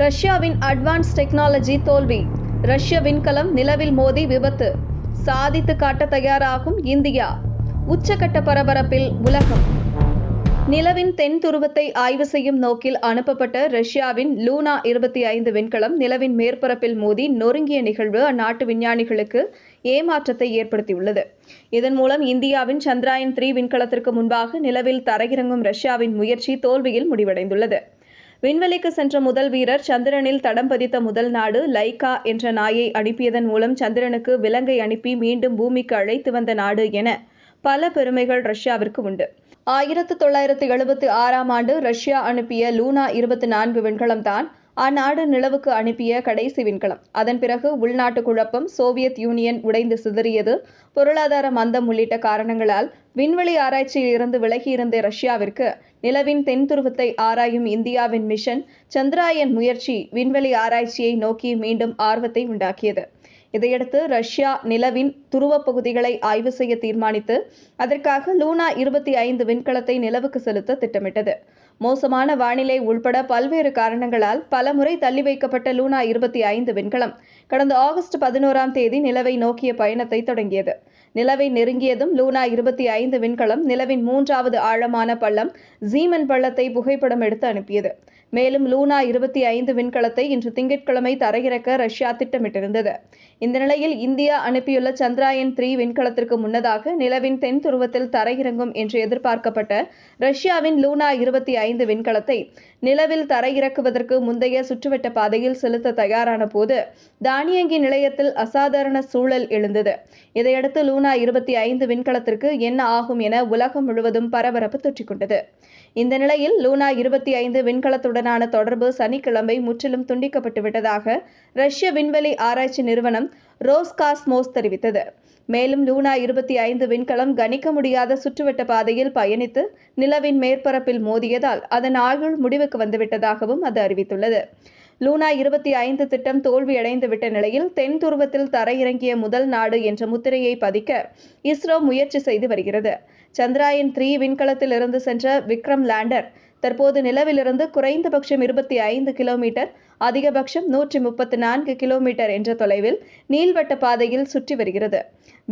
ரஷ்யாவின் advance technology தோல்வி. ரஷ்ய விண்கலம் நிலவில் மோதி விபத்து. சாதித்து காட்ட தயாராகும் இந்தியா. உச்சகட்ட பரபரப்பில் உலகம். நிலவின் தென் துருவத்தை ஆய்வு செய்யும் நோக்கில் அனுப்பப்பட்ட ரஷ்யாவின் லூனா இருபத்தி ஐந்து விண்கலம் நிலவின் மேற்பரப்பில் மோதி நொறுங்கிய நிகழ்வு அந்நாட்டு விஞ்ஞானிகளுக்கு ஏமாற்றத்தை ஏற்படுத்தியுள்ளது. இதன் மூலம் இந்தியாவின் சந்திராயன் த்ரீ விண்கலத்திற்கு முன்பாக நிலவில் தரையிறங்கும் ரஷ்யாவின் முயற்சி தோல்வியில் முடிவடைந்துள்ளது. விண்வெளிக்கு சென்ற முதல் வீரர் சந்திரனில் தடம் பதித்த முதல் நாடு லைகா என்ற நாயை அனுப்பியதன் மூலம் சந்திரனுக்கு விலங்கை அனுப்பி மீண்டும் பூமிக்கு அழைத்து வந்த நாடு என பல பெருமைகள் ரஷ்யாவிற்கு உண்டு. ஆயிரத்து தொள்ளாயிரத்து எழுபத்தி ஆறாம் ஆண்டு ரஷ்யா அனுப்பிய லூனா இருபத்தி நான்கு விண்கலம் தான் அந்நாடு நிலவுக்கு அனுப்பிய கடைசி விண்கலம். அதன் பிறகு உள்நாட்டு குழப்பம் சோவியத் யூனியன் உடைந்து சிதறியது. பொருளாதார மந்தம் உள்ளிட்ட காரணங்களால் விண்வெளி ஆராய்ச்சியில் இருந்து விலகியிருந்த ரஷ்யாவிற்கு நிலவின் தென் துருவத்தை ஆராயும் இந்தியாவின் மிஷன் சந்திராயன் முயற்சி விண்வெளி ஆராய்ச்சியை நோக்கி மீண்டும் ஆர்வத்தை உண்டாக்கியது. இதையடுத்து ரஷ்யா நிலவின் துருவ பகுதிகளை ஆய்வு செய்ய தீர்மானித்து அதற்காக லூனா இருபத்தி ஐந்து விண்கலத்தை நிலவுக்கு செலுத்த திட்டமிட்டது. மோசமான வானிலை உள்பட பல்வேறு காரணங்களால் பலமுறை தள்ளி வைக்கப்பட்ட லூனா இருபத்தி ஐந்து விண்கலம் கடந்த ஆகஸ்ட் பதினோராம் தேதி நிலவை நோக்கிய பயணத்தை தொடங்கியது. நிலவை நெருங்கியதும் லூனா இருபத்தி ஐந்து விண்கலம் நிலவின் மூன்றாவது ஆழமான பள்ளம் ஜீமன் பள்ளத்தை புகைப்படம் எடுத்து அனுப்பியது. மேலும் லூனா இருபத்தி ஐந்து விண்கலத்தை இன்று திங்கட்கிழமை தரையிறக்க ரஷ்யா திட்டமிட்டிருந்தது. இந்த நிலையில் இந்தியா அனுப்பியுள்ள சந்திராயன் த்ரீ விண்கலத்திற்கு முன்னதாக நிலவின் தென் துருவத்தில் தரையிறங்கும் என்று எதிர்பார்க்கப்பட்ட ரஷ்யாவின் லூனா இருபத்தி ஐந்து விண்கலத்தை நிலவில் தரையிறக்குவதற்கு முந்தைய சுற்றுவட்ட பாதையில் செலுத்த தயாரான போது தானியங்கி நிலையத்தில் அசாதாரண சூழல் எழுந்தது. இதையடுத்து லூனா இருபத்தி ஐந்து விண்கலத்திற்கு என்ன ஆகும் என உலகம் முழுவதும் பரபரப்பு தொற்றிக்கொண்டது. இந்த நிலையில் லூனா இருபத்தி ஐந்து விண்கலத்துடனான தொடர்பு சனிக்கிழமை முற்றிலும் துண்டிக்கப்பட்டு விட்டதாக ரஷ்ய விண்வெளி ஆராய்ச்சி நிறுவனம் ரோஸ் காஸ்மோஸ் தெரிவித்தது. மேலும் லூனா இருபத்தி ஐந்து விண்கலம் கணிக்க முடியாத சுற்றுவட்ட பாதையில் பயணித்து நிலவின் மேற்பரப்பில் மோதியதால் அதன் ஆயுள் முடிவுக்கு வந்துவிட்டதாகவும் அது அறிவித்துள்ளது. லூனா இருபத்தி ஐந்து திட்டம் தோல்வியடைந்து விட்ட நிலையில் தென் துருவத்தில் தரையிறங்கிய முதல் நாடு என்ற முத்திரையை பதிக்க இஸ்ரோ முயற்சி செய்து வருகிறது. சந்திராயன் த்ரீ விண்கலத்தில் இருந்து சென்ற விக்ரம் லேண்டர் தற்போது நிலவிலிருந்து குறைந்தபட்சம் இருபத்தி ஐந்து கிலோமீட்டர் அதிகபட்சம் நூற்றி முப்பத்தி நான்கு கிலோமீட்டர் என்ற தொலைவில் நீள்வட்ட பாதையில் சுற்றி வருகிறது.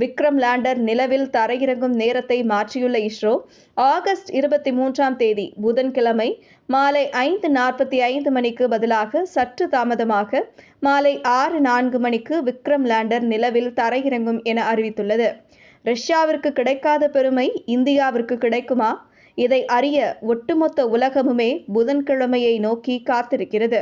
விக்ரம் லேண்டர் நிலவில் தரையிறங்கும் நேரத்தை மாற்றியுள்ள இஸ்ரோ ஆகஸ்ட் இருபத்தி மூன்றாம் தேதி புதன்கிழமை மாலை ஐந்து நாற்பத்தி ஐந்து மணிக்கு பதிலாக சற்று தாமதமாக மாலை ஆறு நான்கு மணிக்கு விக்ரம் லேண்டர் நிலவில் தரையிறங்கும் என அறிவித்துள்ளது. ரஷ்யாவிற்கு கிடைக்காத பெருமை இந்தியாவிற்கு கிடைக்குமா? இதை அறிய ஒட்டுமொத்த உலகமுமே புதன்கிழமையை நோக்கி காத்திருக்கிறது.